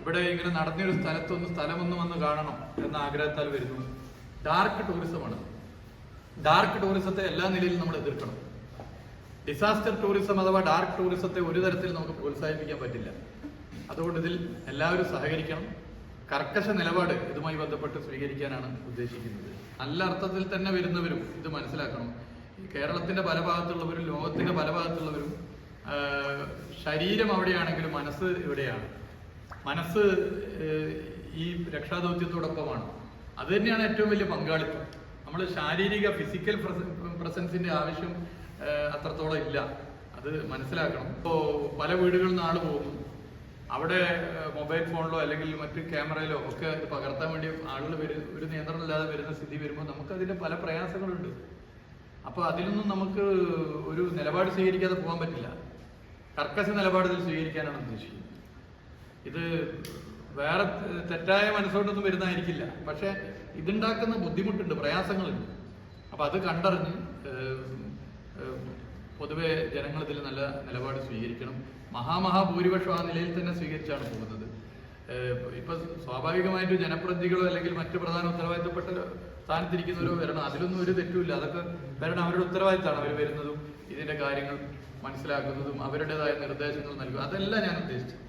ഇവിടെ ഇങ്ങനെ നടന്നൊരു സ്ഥലത്തൊന്ന് സ്ഥലമൊന്ന് വന്ന് കാണണം എന്ന ആഗ്രഹത്താൽ വരുന്നു. ഡാർക്ക് ടൂറിസമാണ് ഡാർക്ക് ടൂറിസത്തെ എല്ലാ നിലയിലും നമ്മൾ എതിർക്കണം. ഡിസാസ്റ്റർ ടൂറിസം അഥവാ ഡാർക്ക് ടൂറിസത്തെ ഒരു തരത്തിൽ നമുക്ക് പ്രോത്സാഹിപ്പിക്കാൻ പറ്റില്ല. അതുകൊണ്ട് ഇതിൽ എല്ലാവരും സഹകരിക്കണം. കർക്കശ നിലപാട് ഇതുമായി ബന്ധപ്പെട്ട് സ്വീകരിക്കാനാണ് ഉദ്ദേശിക്കുന്നത്. നല്ല അർത്ഥത്തിൽ തന്നെ വരുന്നവരും ഇത് മനസ്സിലാക്കണം. കേരളത്തിന്റെ പല ഭാഗത്തുള്ളവരും ലോകത്തിന്റെ പല ഭാഗത്തുള്ളവരും ശരീരം അവിടെയാണെങ്കിലും മനസ്സ് ഇവിടെയാണ്. മനസ്സ് ഈ രക്ഷാദൗത്യത്തോടൊപ്പമാണ്. അത് തന്നെയാണ് ഏറ്റവും വലിയ പങ്കാളിത്തം. നമ്മൾ ശാരീരിക ഫിസിക്കൽ പ്രസൻസിന്റെ ആവശ്യം അത്രത്തോളം ഇല്ല. അത് മനസ്സിലാക്കണം. ഇപ്പോൾ പല വീടുകളിൽ നിന്ന് ആൾ പോകുന്നു. അവിടെ മൊബൈൽ ഫോണിലോ അല്ലെങ്കിൽ മറ്റ് ക്യാമറയിലോ ഒക്കെ പകർത്താൻ വേണ്ടി ആളുകൾ വരും ഒരു നിയന്ത്രണം ഇല്ലാതെ വരുന്ന സ്ഥിതി വരുമ്പോൾ നമുക്ക് അതിന്റെ പല പ്രയാസങ്ങളുണ്ട്. അപ്പോൾ അതിലൊന്നും നമുക്ക് ഒരു നിലപാട് സ്വീകരിക്കാതെ പോകാൻ പറ്റില്ല. കർക്കശ നിലപാടിൽ സ്വീകരിക്കാനാണ് ഉദ്ദേശിക്കുന്നത്. ഇത് വേറെ തെറ്റായ മനസ്സോട്ടൊന്നും വരുന്നതായിരിക്കില്ല. പക്ഷെ ഇതുണ്ടാക്കുന്ന ബുദ്ധിമുട്ടുണ്ട് പ്രയാസങ്ങളുണ്ട്. അപ്പൊ അത് കണ്ടറിഞ്ഞ് പൊതുവെ ജനങ്ങൾ ഇതിൽ നല്ല നിലപാട് സ്വീകരിക്കണം. മഹാമഹാഭൂരിപക്ഷം ആ നിലയിൽ തന്നെ സ്വീകരിച്ചാണ് പോകുന്നത്. ഇപ്പൊ സ്വാഭാവികമായിട്ട് ജനപ്രതിനിധികളോ അല്ലെങ്കിൽ മറ്റു പ്രധാന ഉത്തരവാദിത്തപ്പെട്ട സ്ഥാനത്തിരിക്കുന്നവരോ വരണം. അതിലൊന്നും ഒരു തെറ്റുമില്ല. അതൊക്കെ വരണം. അവരുടെ ഉത്തരവാദിത്തമാണ് അവർ വരുന്നതും ഇതിന്റെ കാര്യങ്ങൾ മനസ്സിലാക്കുന്നതും അവരുടേതായ നിർദ്ദേശങ്ങൾ നൽകുക. അതെല്ലാം ഞാൻ ഉദ്ദേശിച്ചത്.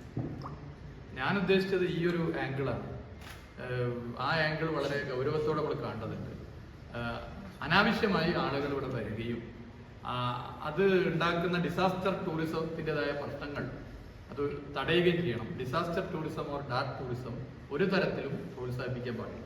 ഞാൻ ഉദ്ദേശിച്ചത് ഈ ഒരു ആംഗിളാണ് ആ ആംഗിൾ വളരെ ഗൗരവത്തോടെ നമ്മൾ കാണേണ്ടതുണ്ട് അനാവശ്യമായി ആളുകൾ ഇവിടെ വരികയും അത് ഉണ്ടാക്കുന്ന ഡിസാസ്റ്റർ ടൂറിസത്തിന്റെതായ പ്രശ്നങ്ങൾ അത് തടയുകയും ചെയ്യണം. Disaster tourism or dark tourism ഒരു തരത്തിലും പ്രോത്സാഹിപ്പിക്കാൻ പാടില്ല.